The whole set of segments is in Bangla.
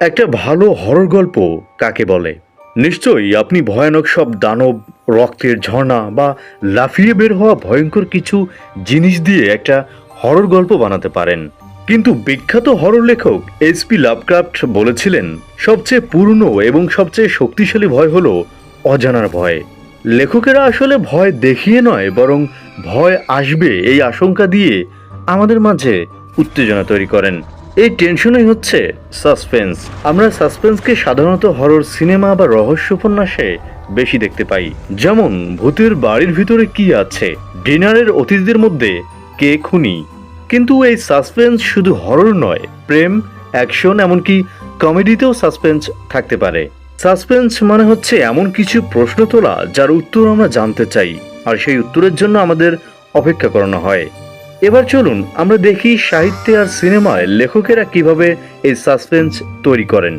একটা ভালো হরর গল্প কাকে বলে? নিশ্চয়ই আপনি ভয়ানক সব দানব, রক্তের ঝর্ণা বা লাফিয়ে বের হওয়া ভয়ঙ্কর কিছু জিনিস দিয়ে একটা হরর গল্প বানাতে পারেন। কিন্তু বিখ্যাত হরর লেখক এসপি লাভক্রাফট বলেছিলেন, সবচেয়ে পুরনো এবং সবচেয়ে শক্তিশালী ভয় হলো অজানার ভয়। লেখকেরা আসলে ভয় দেখিয়ে নয়, বরং ভয় আসবে এই আশঙ্কা দিয়ে আমাদের মাঝে উত্তেজনা তৈরি করেন। এই টেনশনই হচ্ছে সাসপেন্স। আমরা সাসপেন্সকে সাধারণত হরর সিনেমা বা রহস্য উপন্যাসে বেশি দেখতে পাই। যেমন, ভূতের বাড়ির ভিতরে কি আছে? ডিনারের অতিথিদের মধ্যে কে খুনি? কিন্তু এই সাসপেন্স শুধু হরর নয়, প্রেম, অ্যাকশন, এমনকি কমেডিতেও সাসপেন্স থাকতে পারে। সাসপেন্স মানে হচ্ছে এমন কিছু প্রশ্ন তোলা যার উত্তর আমরা জানতে চাই, আর সেই উত্তরের জন্য আমাদের অপেক্ষা করানো হয়। এবার চলুন আমরা দেখি সাহিত্যে আর সিনেমায় লেখকেরা কীভাবে এই সাসপেন্স তৈরি করেন।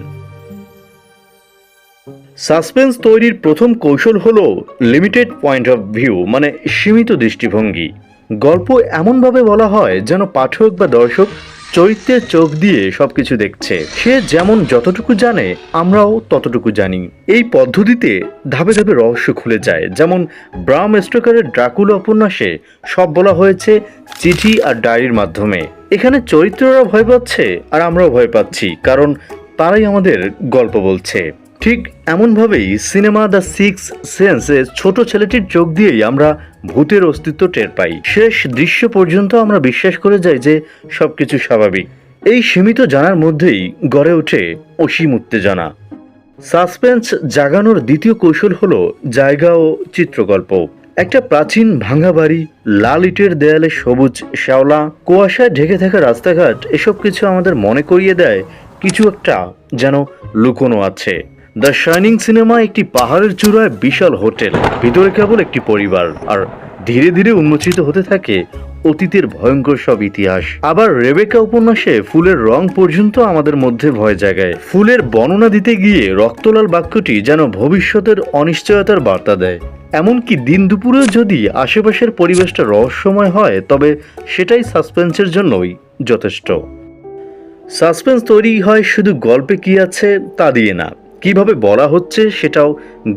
সাসপেন্স তৈরির প্রথম কৌশল হল লিমিটেড পয়েন্ট অফ ভিউ মানে সীমিত দৃষ্টিভঙ্গি। গল্প এমনভাবে বলা হয় যেন পাঠক বা দর্শক চরিত্রের চোখ দিয়ে সবকিছু দেখছে। সে যেমন যতটুকু জানে, আমরাও ততটুকু জানি। এই পদ্ধতিতে ধাপে ধাপে রহস্য খুলে যায়। যেমন ব্রাম স্টোকারের ড্রাকুল উপন্যাসে সব বলা হয়েছে চিঠি আর ডায়েরির মাধ্যমে। এখানে চরিত্ররা ভয় পাচ্ছে আর আমরাও ভয় পাচ্ছি, কারণ তারাই আমাদের গল্প বলছে। ঠিক এমনভাবেই সিনেমা দ্য সিক্স সেন্সে ছোট ছেলেটির চোখ দিয়েই আমরা ভূতের অস্তিত্ব টের পাই। শেষ দৃশ্য পর্যন্ত আমরা বিশ্বাস করে যাই যে সব কিছু স্বাভাবিক। এই সীমিত জানার মধ্যেই গড়ে ওঠে অসীম উত্তেজনা। সাসপেন্স জাগানোর দ্বিতীয় কৌশল হল জায়গা ও চিত্রকল্প। একটা প্রাচীন ভাঙা বাড়ি, লাল ইটের দেয়ালে সবুজ শ্যাওলা, কুয়াশায় ঢেকে থাকা রাস্তাঘাট, এসব কিছু আমাদের মনে করিয়ে দেয় কিছু একটা যেন লুকোনো আছে। দ্য শাইনিং সিনেমা একটি পাহাড়ের চূড়ায় বিশাল হোটেল। ভিতরে কেবল একটি পরিবার, আর ধীরে ধীরে উন্মোচিত হতে থাকে অতীতের ভয়ঙ্কর সব ইতিহাস। আবার রেবেকা উপন্যাসে ফুলের রং পর্যন্ত আমাদের মধ্যে ভয় জাগায়। ফুলের বর্ণনা দিতে গিয়ে রক্তলাল বাক্যটি যেন ভবিষ্যতের অনিশ্চয়তার বার্তা দেয়। এমনকি দিন দুপুরেও যদি আশেপাশের পরিবেশটা রহস্যময় হয়, তবে সেটাই সাসপেন্সের জন্যই যথেষ্ট। সাসপেন্স তৈরি হয় শুধু গল্পে কি আছে তা দিয়ে না। কীভাবে বলা হচ্ছে সেটাও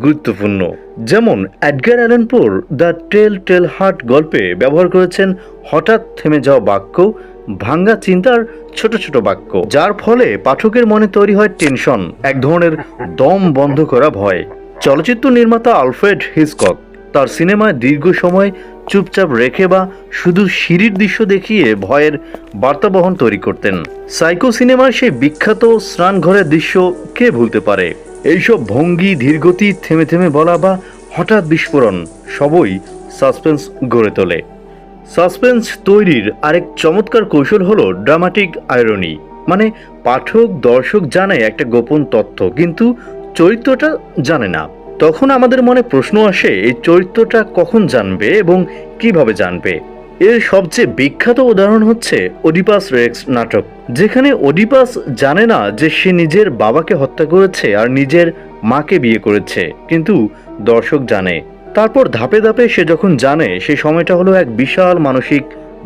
গুরুত্বপূর্ণ। যেমন অ্যাডগার অ্যালেনপোর দ্য টেল টেল হার্ট গল্পে ব্যবহার করেছেন, হঠাৎ থেমে যাওয়া বাক্য, ভাঙ্গা চিন্তার ছোট ছোট বাক্য, যার ফলে পাঠকের মনে তৈরি হয় টেনশন, এক ধরনের দম বন্ধ করা ভয়। চলচ্চিত্র নির্মাতা আলফ্রেড হিসকক তার সিনেমায় দীর্ঘ সময় চুপচাপ রেখে বা শুধু সিঁড়ির দৃশ্য দেখিয়ে ভয়ের বার্তাবহন তৈরি করতেন। সাইকো সিনেমার সেই বিখ্যাত স্নানঘরের দৃশ্য কে ভুলতে পারে? এইসব ভঙ্গি, ধীরগতি, থেমে থেমে বলা বা হঠাৎ বিস্ফোরণ সবই সাসপেন্স গড়ে তোলে। সাসপেন্স তৈরির আরেক চমৎকার কৌশল হলো ড্রামাটিক আয়রনি মানে পাঠক, দর্শক জানে একটা গোপন তথ্য, কিন্তু চরিত্রটা জানে না। তখন আমাদের মনে প্রশ্ন আসে, এই চরিত্রটা কখন জানবে এবং কীভাবে জানবে? এর সবচেয়ে বিখ্যাত উদাহরণ হচ্ছে ওডিপাস রেক্স নাটক, যেখানে ওডিপাস জানে না যে সে নিজের বাবাকে হত্যা করেছে আর নিজের মাকে বিয়ে করেছে, কিন্তু দর্শক জানে। তারপর ধাপে ধাপে সে যখন জানে, সে সময়টা হলো এক বিশাল মানসিক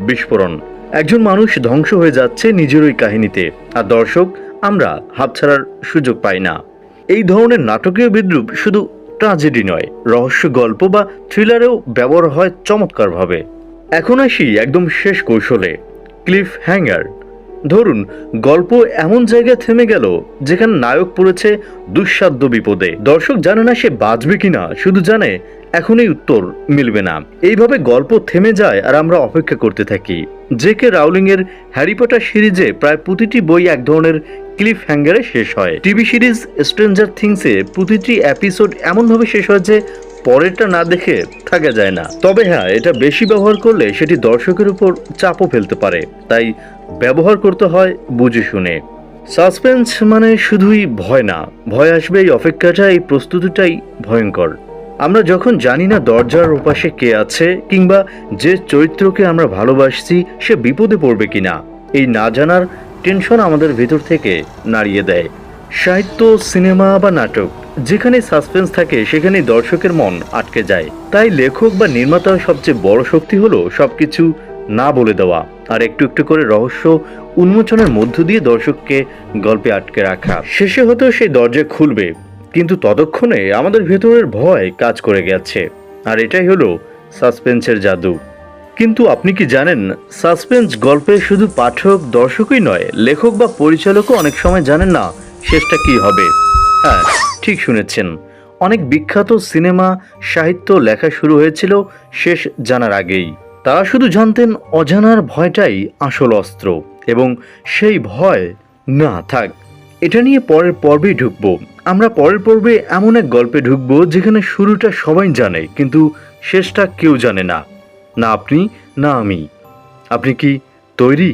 বিস্ফোরণ। একজন মানুষ ধ্বংস হয়ে যাচ্ছে নিজেরই কাহিনীতে, আর দর্শক, আমরা হাতছাড়ার সুযোগ পাই না। এই ধরনের নাটকীয় বিদ্রুপ শুধু ট্রাজেডি নয়, রহস্য গল্প বা থ্রিলারেও ব্যবহার হয় চমৎকারভাবে। এখন আসি একদম শেষ কৌশলে ক্লিফ হ্যাঙ্গার ধরুন, গল্প এমন জায়গায় থেমে গেল যেখানে নায়ক পড়েছে দুঃসাধ্য বিপদে। দর্শক জানে না সে বাঁচবে কিনা, শুধু জানে এখনই উত্তর মিলবে না। এইভাবে গল্প থেমে যায় আর আমরা অপেক্ষা করতে থাকি। জে কে রাউলিং এর হ্যারি পটার সিরিজে প্রায় প্রতিটি বই এক ধরনের ক্লিফ হ্যাঙ্গারে শেষ হয়। টিভি সিরিজ স্ট্রেঞ্জার থিংসে প্রতিটি এপিসোড এমনভাবে শেষ হয় যে পরেরটা না দেখে থাকা যায় না। তবে হ্যাঁ এটা বেশি ব্যবহার করলে সেটি দর্শকের উপর চাপও ফেলতে পারে। তাই ব্যবহার করতে হয় বুঝে শুনে। সাসপেন্স মানে শুধুই ভয় না। ভয় আসবে এই অপেক্ষাটা, এই প্রস্তুতিটাই ভয়ঙ্কর। আমরা যখন জানি না দরজার ওপাশে কে আছে, কিংবা যে চরিত্রকে আমরা ভালোবাসছি, সে বিপদে পড়বে কিনা, এই না জানার টেনশন আমাদের ভেতর থেকে নাড়িয়ে দেয়। সাহিত্য, সিনেমা বা নাটক। যেখানে সাসপেন্স থাকে সেখানে দর্শকের মন আটকে যায়। তাই লেখক বা নির্মাতার সবচেয়ে বড় শক্তি হলো সবকিছু না বলে দেওয়া আর একটু একটু করে রহস্য উন্মোচনের মধ্য দিয়ে দর্শককে গল্পে আটকে রাখা। শেষে হয়তো সেই দরজা খুলবে, কিন্তু ততক্ষণে আমাদের ভেতরের ভয় কাজ করে গেছে। আর এটাই হলো সাসপেন্সের জাদু। কিন্তু আপনি কি জানেন সাসপেন্স গল্পে শুধু পাঠক, দর্শকই নয়, লেখক বা পরিচালকও অনেক সময় জানেন না, শেষটা কি হবে? হ্যাঁ ঠিক শুনেছেন। অনেক বিখ্যাত সিনেমা, সাহিত্য লেখা শুরু হয়েছিল শেষ জানার আগেই। তারা শুধু জানতেন অজানার ভয়টাই আসল অস্ত্র এবং সেই ভয়, না, থাক, এটা নিয়ে পরের পর্বেই ঢুকবো। আমরা পরের পর্বে এমন এক গল্পে ঢুকবো যেখানে শুরুটা সবাই জানে, কিন্তু শেষটা কেউ জানে না। না আপনি, না আমি। আপনি কি তৈরি?